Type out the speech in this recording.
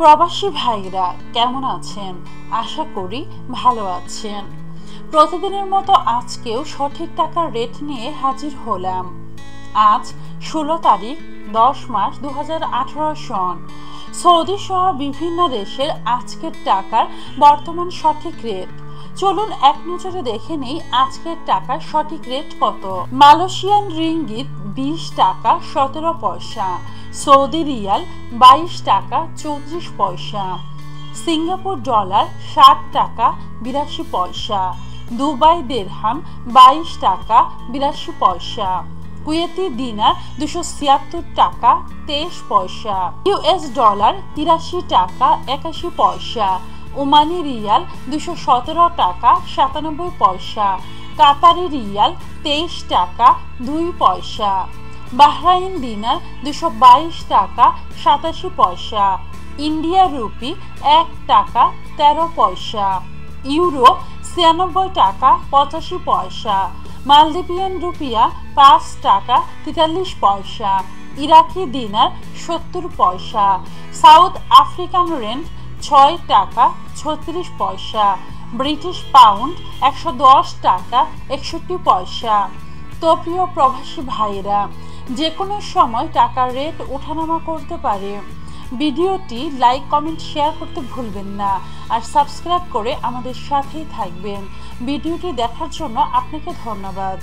প্রবাসী ভাইরা কেমন আছেন? আশা করি ভালো আছেন। প্রতিদিনের মতো আজকেও সঠিক টাকার রেট নিয়ে হাজির হলাম। আজ ষোলো তারিখ, দশ মাস দু হাজার আঠারো সন। সৌদি সহ বিভিন্ন দেশের আজকের টাকার বর্তমান সঠিক রেট চলুন এক নজরে দেখে নেই আজকের টাকার সঠিক রেট কত। মালয়েশিয়ান রিঙ্গিত বিশ টাকা সতেরো পয়সা, সৌদি রিয়াল বাইশ টাকা চৌত্রিশ পয়সা, সিঙ্গাপুর ডলার ষাট টাকা বিরাশি পয়সা, দুবাই দেড়হাম বাইশ টাকা বিরাশি পয়সা, কুয়েতি দিনার দুশো ছিয়াত্তর টাকা তেইশ পয়সা, ইউএস ডলার তিরাশি টাকা একাশি পয়সা ওমানি রিয়াল দুশো সতেরো টাকা সাতানব্বই পয়সা। কাতারি রিয়াল তেইশ টাকা দুই পয়সা। বাহরাইন দিনার দুশো বাইশ টাকা সাতাশি পয়সা। ইন্ডিয়া রুপি এক টাকা তেরো পয়সা। ইউরো ছিয়ানব্বই টাকা পঁচাশি পয়সা। মালদ্বীপিয়ান রুপিয়া পাঁচ টাকা তেতাল্লিশ পয়সা। ইরাকি দিনার সত্তর পয়সা। সাউথ আফ্রিকান রেন্ট ছয় টাকা ছত্রিশ পয়সা, ব্রিটিশ পাউন্ড একশো দশ টাকা একষট্টি পয়সা। তো প্রিয় প্রবাসী ভাইরা যে কোনো সময় টাকার রেট ওঠানামা করতে পারে। ভিডিওটি লাইক কমেন্ট শেয়ার করতে ভুলবেন না আর সাবস্ক্রাইব করে আমাদের সাথেই থাকবেন। ভিডিওটি দেখার জন্য আপনাকে ধন্যবাদ।